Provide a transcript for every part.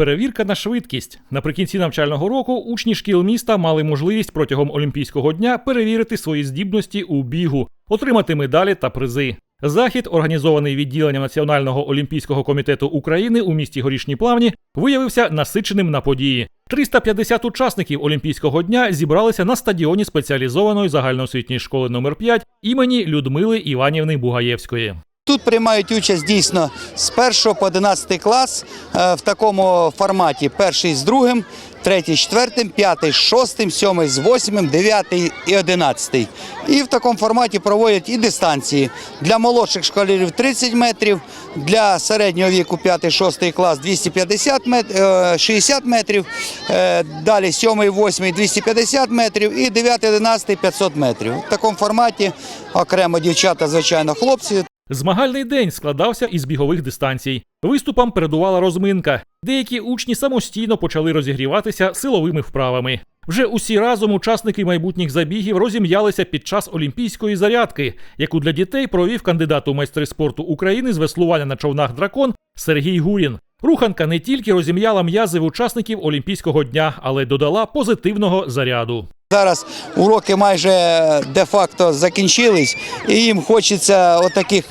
Перевірка на швидкість. Наприкінці навчального року учні шкіл міста мали можливість протягом Олімпійського дня перевірити свої здібності у бігу, отримати медалі та призи. Захід, організований відділенням Національного олімпійського комітету України у місті Горішні Плавні, виявився насиченим на події. 350 учасників Олімпійського дня зібралися на стадіоні спеціалізованої загальноосвітньої школи номер 5 імені Людмили Іванівни Бугаєвської. Тут приймають участь дійсно з 1 по 11 клас е, в такому форматі: перший з другим, третій з четвертим, п'ятий з шостим, сьомий з восьмим, дев'ятий і одинадцятий. І в такому форматі проводять і дистанції для молодших школярів 30 метрів, для середнього віку 5-6 клас 250 метрів, 60 метрів, е, далі 7 8 250 метрів і 9 11 500 метрів. В такому форматі окремо дівчата, звичайно, хлопці. Змагальний день складався із бігових дистанцій. Виступам передувала розминка. Деякі учні самостійно почали розігріватися силовими вправами. Вже усі разом учасники майбутніх забігів розім'ялися під час олімпійської зарядки, яку для дітей провів кандидат у майстри спорту України з веслування на човнах дракон Сергій Гурін. Руханка не тільки розім'яла м'язи в учасників Олімпійського дня, але й додала позитивного заряду. Зараз уроки майже де-факто закінчились, і їм хочеться отаких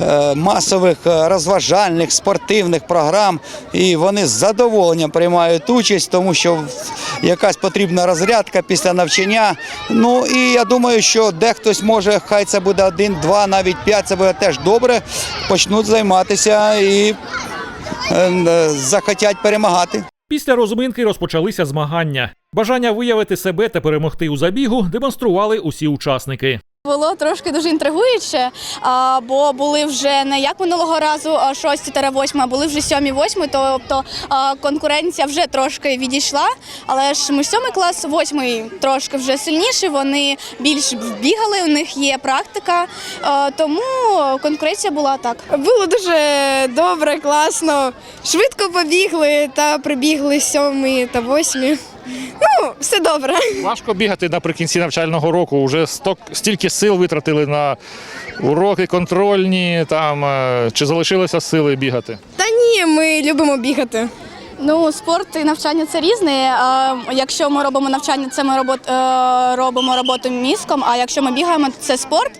е, масових е, розважальних спортивних програм. І вони з задоволенням приймають участь, тому що якась потрібна розрядка після навчання. Ну і я думаю, що дехтось може, хай це буде один, два, навіть п'ять, це буде теж добре. Почнуть займатися і е, е, захотять перемагати. Після розминки розпочалися змагання. Бажання виявити себе та перемогти у забігу демонстрували усі учасники. Було трошки дуже інтригуюче, бо були вже не як минулого разу 6-8, а були вже 7-8, тобто конкуренція вже трошки відійшла. Але ж ми 7 клас, 8 трошки вже сильніші, вони більш бігали, у них є практика, тому конкуренція була так. Було дуже добре, класно. Швидко побігли та прибігли сьомі та восьмі. Ну, все добре. Важко бігати наприкінці навчального року. Уже сток, стільки сил витратили на уроки контрольні. Там е, чи залишилися сили бігати? Та ні, ми любимо бігати. Ну, спорт і навчання це різне. Якщо ми робимо навчання, це ми робот, е, робимо роботу мізком. А якщо ми бігаємо, це спорт.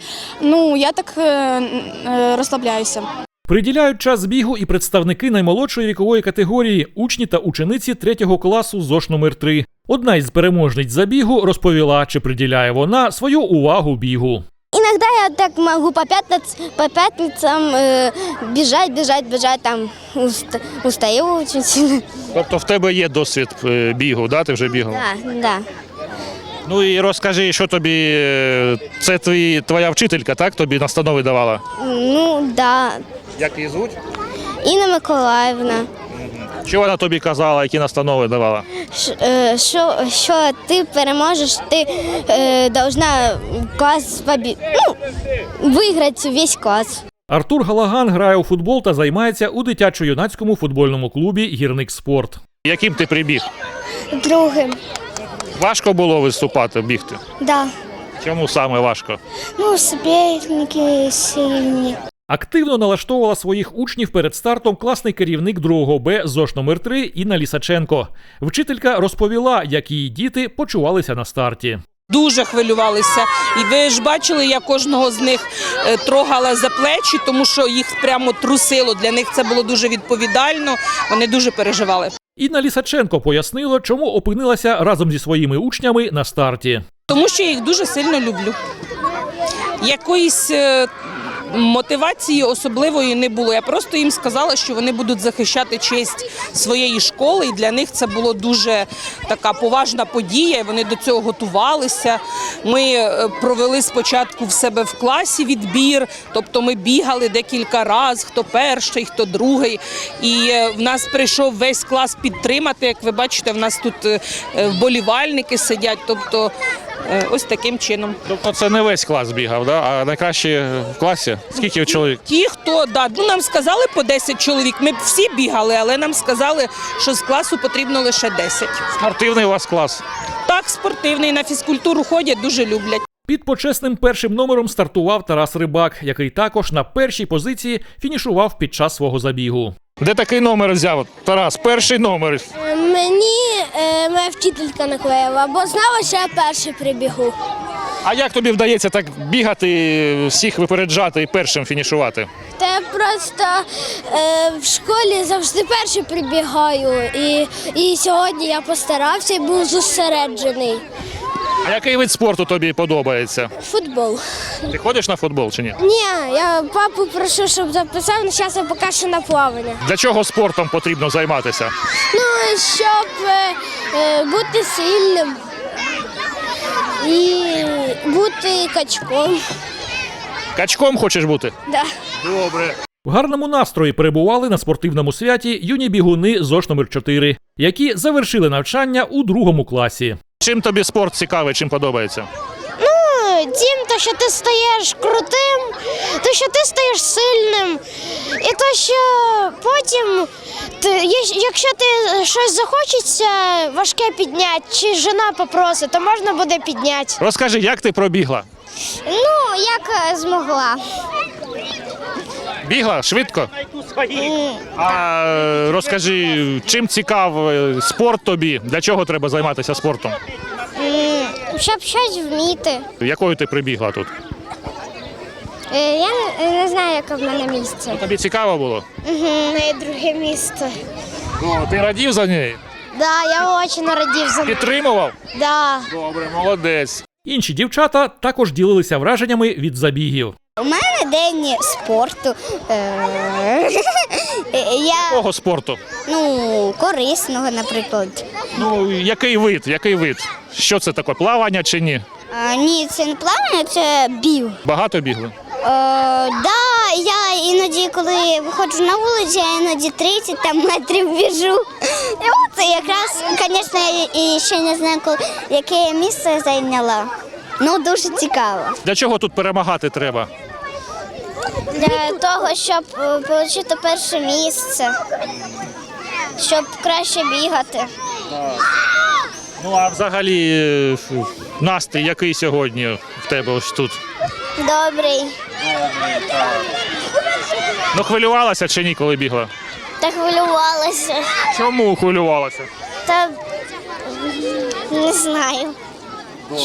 Ну я так е, е, розслабляюся. Приділяють час бігу і представники наймолодшої вікової категорії, учні та учениці третього класу ЗОШ номер 3 Одна із переможниць забігу розповіла, чи приділяє вона свою увагу бігу. Иногда я так могу по, пятниц, по пятницам э, бежать, бежать, бежать, там уст- устаю очень сильно. Тобто в тебе є досвід е, бігу, да? ти вже бігав? Да, да. Ну і розкажи, що тобі е, це твій, твоя вчителька, так? Тобі настанови давала? Ну, да. Як її звуть? Інна Миколаївна, Що вона тобі казала, які настанови давала? е, що, що ти переможеш, ти е, должна клас побі... ну, виграти весь клас. Артур Галаган грає у футбол та займається у дитячо-юнацькому футбольному клубі Гірник Спорт. Яким ти прибіг? Другим, Важко було виступати, бігти? да. Чому саме важко? Ну, суперники сильні. Активно налаштовувала своїх учнів перед стартом класний керівник 2 Б ЗОШ номер 3 Інна Лісаченко. Вчителька розповіла, як її діти почувалися на старті. Дуже хвилювалися, і ви ж бачили, я кожного з них е, трогала за плечі, тому що їх прямо трусило. Для них це було дуже відповідально. Вони дуже переживали. Інна Лісаченко пояснила, чому опинилася разом зі своїми учнями на старті. Тому що я їх дуже сильно люблю. Якоїсь е, мотивації особливої не було. Я просто їм сказала, що вони будуть захищати честь своєї школи, і для них це було дуже така поважна подія. Вони до цього готувалися. Ми е, провели спочатку в себе в класі відбір, тобто ми бігали декілька разів, хто перший, хто другий. І е, в нас прийшов весь клас підтримати. Як ви бачите, в нас тут е, вболівальники сидять. Тобто ось таким чином. Тобто це не весь клас бігав, да? а найкраще в класі? Скільки чоловік? Ті, хто да, ну нам сказали по 10 чоловік. Ми б всі бігали, але нам сказали, що з класу потрібно лише 10. Спортивний у вас клас. Так, спортивний на фізкультуру ходять, дуже люблять. Під почесним першим номером стартував Тарас Рибак, який також на першій позиції фінішував під час свого забігу. Де такий номер взяв? Тарас, перший номер. Мені е, моя вчителька наклеїла, бо знала, що я перший прибігу. А як тобі вдається так бігати, всіх випереджати і першим фінішувати? Та я просто е, в школі завжди перший прибігаю. І, і сьогодні я постарався і був зосереджений. А який вид спорту тобі подобається? Футбол. Ти ходиш на футбол чи ні? Ні, я папу прошу, щоб записав, але зараз я поки що на плавання. Для чого спортом потрібно займатися? Ну, щоб е, е, бути сильним і бути качком. Качком хочеш бути? Да. Добре. В гарному настрої перебували на спортивному святі юні бігуни ЗОШ номер 4 які завершили навчання у другому класі. Чим тобі спорт цікавий, чим подобається? Ну, Тим, то, що ти стаєш крутим, то, що ти стаєш сильним, і то, що потім, ти, якщо ти щось захочеться важке підняти, чи жена попросить, то можна буде підняти. Розкажи, як ти пробігла? Ну, як е, змогла. Бігла швидко? А е, розкажи, чим цікавий спорт тобі? Для чого треба займатися спортом? Щоб щось вміти. Якою ти прибігла тут? Е, Я не знаю, яке в мене місце. Тобі цікаво було? Моє друге місце. Ну, ти радів за неї? Да, я дуже радів за неї. Підтримував? да. Добре, молодець. Інші дівчата також ділилися враженнями від забігів. У мене день спорту. Е, Я Якого спорту? ну корисного, наприклад. Ну, який вид? Який вид? Що це таке? Плавання чи ні? А, ні, це не плавання, це біг. Багато бігли? Е, да, я іноді, коли виходжу на вулицю, я іноді 30 там метрів біжу. І от якраз, звісно, я і ще не знаю, коли, яке я місце зайняла. Ну, дуже цікаво. Для чого тут перемагати треба? Для того, щоб е, отримати перше місце, щоб краще бігати. Ну а взагалі е, настрій який сьогодні в тебе ось тут? Добрий. Ну хвилювалася чи ні, коли бігла? Та хвилювалася. Чому хвилювалася? Та не знаю.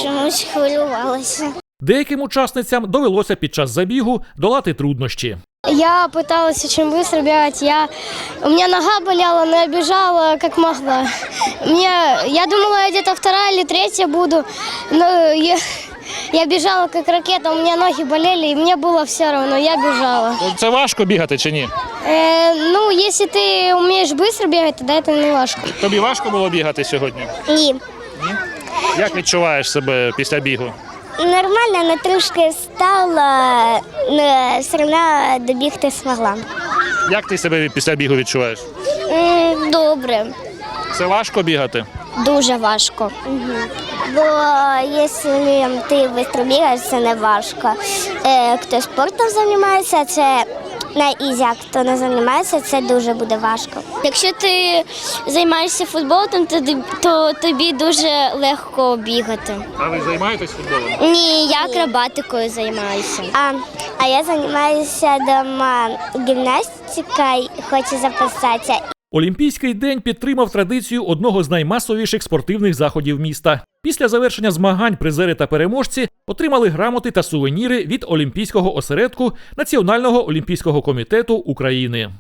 Чомусь хвилювалася. Деяким учасницям довелося під час забігу долати труднощі. Я пыталась очень быстро бегать. Я... У меня нога болела, но я бежала как могла. Мне... Я думала, я где-то вторая или третья буду, но я... я бежала как ракета, у меня ноги болели, и мне было все равно, я бежала. Це важко бігати чи ні? Э, ну, если ты умеешь быстро бегать, тогда это не важко. Тобі важко було бігати сьогодні? Ні. Як відчуваєш себе після бігу? Нормально, але трошки встала, але все одно добігти змогла. Як ти себе після бігу відчуваєш? Добре. Це важко бігати? Дуже важко. Бо якщо ти швидко бігаєш, це не важко. Е, Хто спортом займається, це на ізі, а хто не займається, це дуже буде важко. Якщо ти займаєшся футболом, то, то тобі дуже легко бігати. А ви займаєтесь футболом? Ні, я акробатикою займаюся. А, а я займаюся дома гімнастикою, хочу записатися. Олімпійський день підтримав традицію одного з наймасовіших спортивних заходів міста. Після завершення змагань призери та переможці отримали грамоти та сувеніри від Олімпійського осередку Національного олімпійського комітету України.